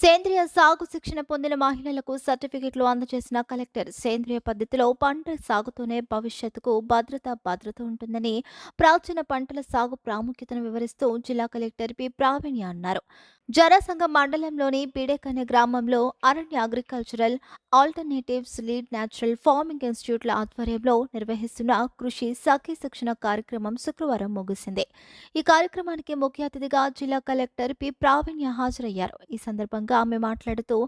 సేంద్రియ సాగు శిక్షణ పొందిన మహిళలకు సర్టిఫికెట్లు అందజేసిన కలెక్టర్. సేంద్రియ పద్ధతిలో పంట సాగుతూనే భవిష్యత్తుకు భద్రత భద్రత ఉంటుందని ప్రాచీన పంటల సాగు ప్రాముఖ్యతను వివరిస్తూ జిల్లా కలెక్టర్ పి. ప్రావీణ్య అన్నారు. జరాసంగ మండలంలోని బీడేకన్య గ్రామంలో Aranya agricultural alternatives lead natural farming ఇన్స్టిట్యూట్ల ఆధ్వర్యంలో నిర్వహిస్తున్న కృషి సఖీ శిక్షణ కార్యక్రమం శుక్రవారం ముగిసింది. ఈ కార్యక్రమానికి ముఖ్య అతిథిగా జిల్లా కలెక్టర్ పి. ప్రావీణ్య హాజరయ్యారు. ఈ సందర్భంగా ఆమె మాట్లాడుతూ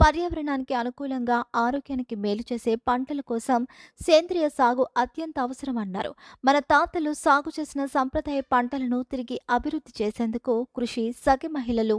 పర్యావరణానికి అనుకూలంగా ఆరోగ్యానికి మేలు చేసే పంటల కోసం సేంద్రియ సాగు అత్యంత అవసరమన్నారు మన తాతలు సాగు చేసిన సంప్రదాయ పంటలను తిరిగి అభివృద్ధి చేసేందుకు కృషి సఖి మహిళలు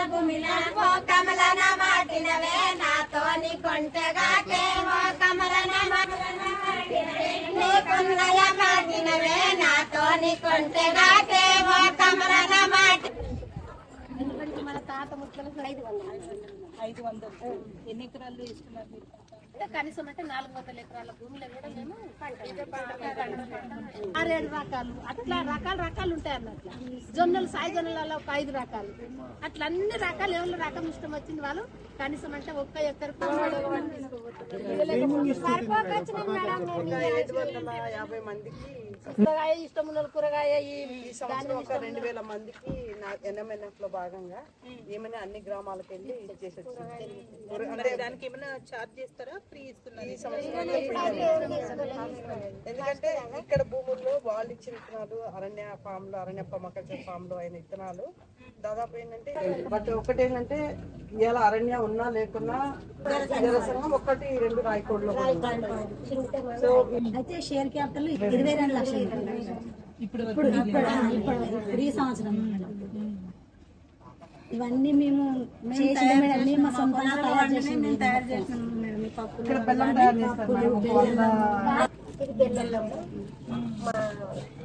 డే కమలన మాటినవే నాతో నీ కొంటెగాకే ఓ కమలన నీకున్నయ మాటినవే నాతో నీ కొంటెగాకే ఓ కమలన మాటి మన తాత ముట్లకు ఐదు వందలు. ఐదు వందలు. ఎన్ని ఎకరాలు ఇస్తున్నారు మీరు కనీసం అంటే నాలుగు వందల ఎకరాల భూమిలో కూడా మేము ఆరేడు రకాలు. అట్లా రకాలు రకాలు ఉంటాయి అన్నట్లు జొన్నలు సాయి జొన్నలలో ఒక ఐదు రకాలు. అట్లా అన్ని రకాలు ఎవరి రకం ఇష్టం వచ్చింది వాళ్ళు కనీసం అంటే ఒక్క ఎకర ఐదు వందల యాభై మందికి కూరగాయ ఇష్టం ఉన్న కూరగాయ రెండు వేల మందికి నా ఎన్ఎంఎన్ఎఫ్లో భాగంగా ఏమైనా అన్ని గ్రామాలకు వెళ్ళి ఇచ్చేసి దానికి ఏమైనా ఛార్జ్ చేస్తారా? ఫ్రీ ఇస్తున్నారు. ఎందుకంటే ఇక్కడ భూముల్లో వాళ్ళు ఇచ్చిన విత్తనాలు అరణ్య ఫామ్లో అరణ్య ఫామ్లో అయిన విత్తనాలు దాదాపు ఏంటంటే బట్ ఒకటి ఏంటంటే ఇవాళ అరణ్య ఉన్నా లేకున్నా జనసంఘం ఒకటి రెండు రాయకోడ్లో సో అయితే షేర్ క్యాపిటల్ ఇరవై రెండు లక్షలు. ఇప్పుడు ఇప్పుడు ఇప్పుడు ఇప్పుడు ఈ సంవత్సరం ఇవన్నీ మేము మా సొంతంగా తయారు చేసి మేము తయారు చేసినాం ఇక్కడ బెల్లం తయారు ఇది బెల్లంలో మా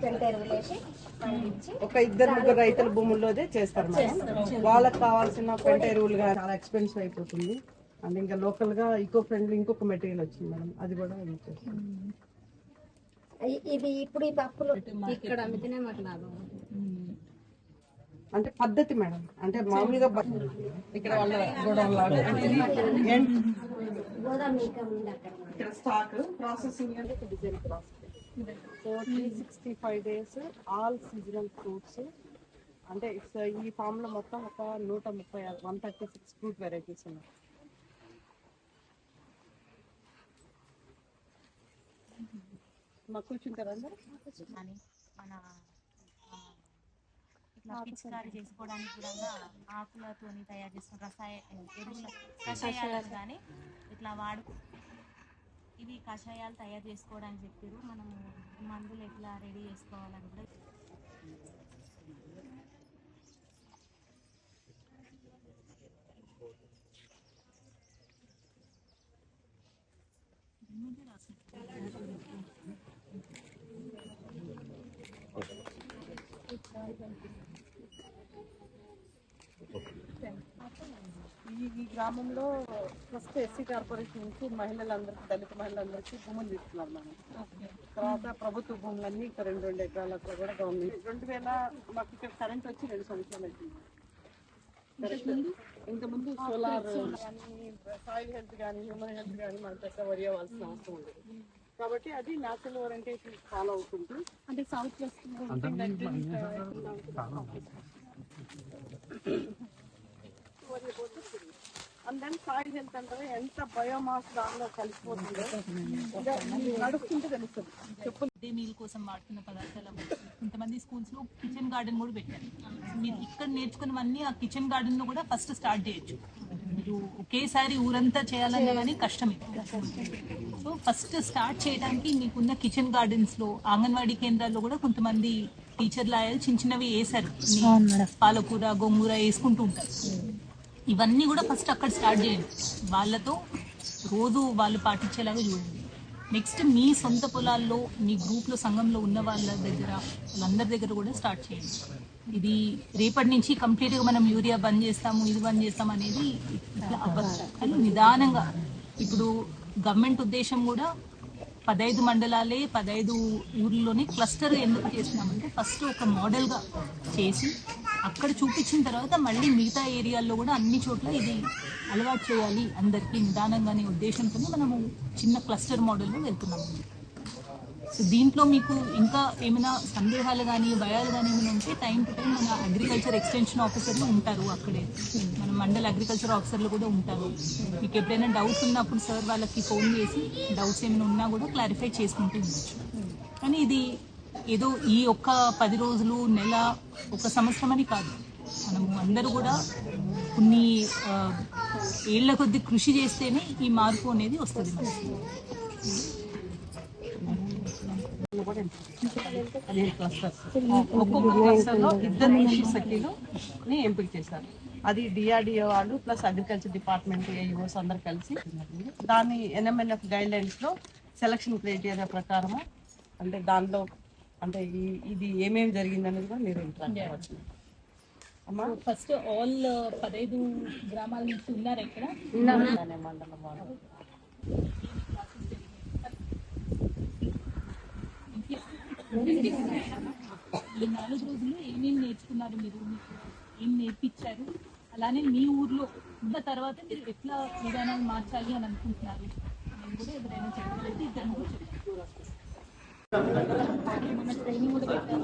పెంట ఎరువులు వేసి పండించి ఒక ఇద్దరు ముగ్గురు రైతుల భూముల్లోదే చేస్తారు మేడం. వాళ్ళకి కావాల్సిన పెంట ఎరువులు చాలా ఎక్స్పెన్సివ్ అయిపోతుంది. అండ్ ఇంకా లోకల్గా ఈకో ఫ్రెండ్లీ ఇంకొక మెటీరియల్ వచ్చింది మేడం. అది కూడా యూజ్ చేస్తాం ఇ- ఇది ఇప్పుడు ఈ పప్పులు ఇక్కడ అమ్మితేనే మాకు లాభం. అంటే పద్ధతి మేడం. అంటే మామూలుగా ఇక్కడ వాళ్ళ ఇక్కడ స్టాక్ ప్రాసెసింగ్ అంటే design process so three sixty five days all seasonal fruits అంటే ఈ ఫామ్లో మొత్తం ఒక నూట ముప్పై one thirty six fruit varieties ఉన్నాయి. మాకు కూర్చుంటారు అందరు? మన ఇట్లా పిచికారి చేసుకోవడానికి కూడా ఆకులతోని తయారు చేసిన రసాయ ఎరువుల కషాయాలు కానీ ఇట్లా వాడు ఇవి కషాయాలు తయారు చేసుకోవడానికి చెప్పారు మనము మందులు ఎట్లా రెడీ చేసుకోవాలని కూడా ఈ ఈ గ్రామంలో ఫస్ట్ ఎస్సీ కార్పొరేషన్ నుంచి మహిళలందరికీ దళిత మహిళలందరికీ భూములు తీసుకున్నారు మనం తర్వాత ప్రభుత్వ భూములన్నీ ఇక్కడ రెండు రెండు ఎకరాలకు కూడా గవర్నమెంట్. రెండు వేల మాకు ఇక్కడ కరెంట్ వచ్చి రెండు సంవత్సరాలు అవుతుంది ఇంతకుముందు సోలార్ కానీ సాయిల్ హెల్త్ కానీ హ్యూమన్ హెల్త్ కానీ మనం పెద్ద వరి అవ్వాల్సిన అవసరం ఉంది కాబట్టి అది న్యాచురల్ ఓరియంటేషన్ ఫాలో అవుతుంది అంటే south west これボトル then soil health అంటే ఎంత బయోమాస్ దానిలో కలిసిపోతుందో నడుస్తుంటే తెలుస్తుంది. చెప్పు. మిడ్ డే మీల్ కోసం వాడుతున్న పదార్థాలు కొంతమంది స్కూల్స్లో కిచెన్ గార్డెన్ కూడా పెట్టారు. మీరు ఇక్కడ నేర్చుకున్నవన్నీ ఆ కిచెన్ గార్డెన్లో కూడా ఫస్ట్ స్టార్ట్ చేయొచ్చు. మీరు ఒకేసారి ఊరంతా చేయాలన్నా కానీ కష్టమే. సో ఫస్ట్ స్టార్ట్ చేయడానికి మీకున్న కిచెన్ గార్డెన్స్లో అంగన్వాడీ కేంద్రాల్లో కూడా కొంతమంది టీచర్లు అయ్యారు చిన్న చిన్నవి వేసారు పాలకూర గోంగూర వేసుకుంటూ ఉంటారు. ఇవన్నీ కూడా ఫస్ట్ అక్కడ స్టార్ట్ చేయండి. వాళ్ళతో రోజు వాళ్ళు పాటించేలాగా చూడండి. నెక్స్ట్ మీ సొంత పొలాల్లో మీ గ్రూప్లో సంఘంలో ఉన్న వాళ్ళ దగ్గర వాళ్ళందరి దగ్గర కూడా స్టార్ట్ చేయండి. ఇది రేపటి నుంచి కంప్లీట్గా మనం యూరియా బంద్ చేస్తాము ఇది బంద్ చేస్తాం అనేది ఇట్లా అవ్వదు. కానీ నిదానంగా ఇప్పుడు గవర్నమెంట్ ఉద్దేశం కూడా పదైదు మండలాలే పదహైదు ఊర్లలోనే క్లస్టర్ ఎందుకు చేసినామంటే ఫస్ట్ ఒక మోడల్గా చేసి అక్కడ చూపించిన తర్వాత మళ్ళీ మిగతా ఏరియాల్లో కూడా అన్ని చోట్ల ఇది అలవాటు చేయాలి. అందరికీ నిదానంగానే ఉద్దేశంతో మనము చిన్న క్లస్టర్ మోడల్లో వెళ్తున్నాము సో దీంట్లో మీకు ఇంకా ఏమైనా సందేహాలు కానీ భయాలు కానీ ఏమైనా ఉంటే టైం టు టైం మన అగ్రికల్చర్ ఎక్స్టెన్షన్ ఆఫీసర్లు ఉంటారు అక్కడే. మన మండల అగ్రికల్చర్ ఆఫీసర్లు కూడా ఉంటారు. మీకు ఎప్పుడైనా డౌట్స్ ఉన్నప్పుడు సార్ వాళ్ళకి ఫోన్ చేసి డౌట్స్ ఏమైనా ఉన్నా కూడా క్లారిఫై చేసుకుంటూ ఉండొచ్చు. కానీ ఇది ఏదో ఈ ఒక్క పది రోజులు నెల ఒక సంవత్సరం అని కాదు. మనము అందరూ కూడా కొన్ని ఆ, ఏళ్ళ కొద్ది కృషి చేస్తేనే ఈ మార్పు అనేది వస్తుంది. మనకి ఒక్కొక్క ఇద్దరు ఎంపిక చేశారు అది డిఆర్డిఓ వాళ్ళు ప్లస్ అగ్రికల్చర్ డిపార్ట్మెంట్ ఏఈఓస్ అందరు కలిసి దాని ఎన్ఎంఎన్ఎఫ్ గైడ్ లైన్స్లో సెలక్షన్ క్రైటీరియా ప్రకారము అంటే దానిలో అంటే ఈ- ఇది ఏమేమి జరిగింది అనేది కూడా మీరు ఇంట్రాక్ట్ అవ్వచ్చు అమ్మా? ఫస్ట్ ఆల్ పదహైదు గ్రామాల నుంచి ఉన్నారు ఇక్కడ. మండలం వాళ్ళు. ఈ నాలుగు రోజులు ఏమేమి నేర్చుకున్నారు మీరు? మీకు ఏం నేర్పించారు? అలానే మీ ఊర్లో ఉన్న తర్వాత మీరు ఎట్లా విధానాలు మార్చాలి అని అనుకుంటున్నారు? నేను కూడా ఎవరైనా చెప్పగలిగితే ఇద్దరు ముగ్గురు చెప్తారు. ఏమన్నా ట్రైనింగ్ కూడా పెట్టారు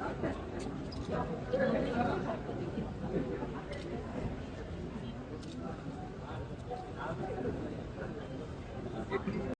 アーティストの皆さん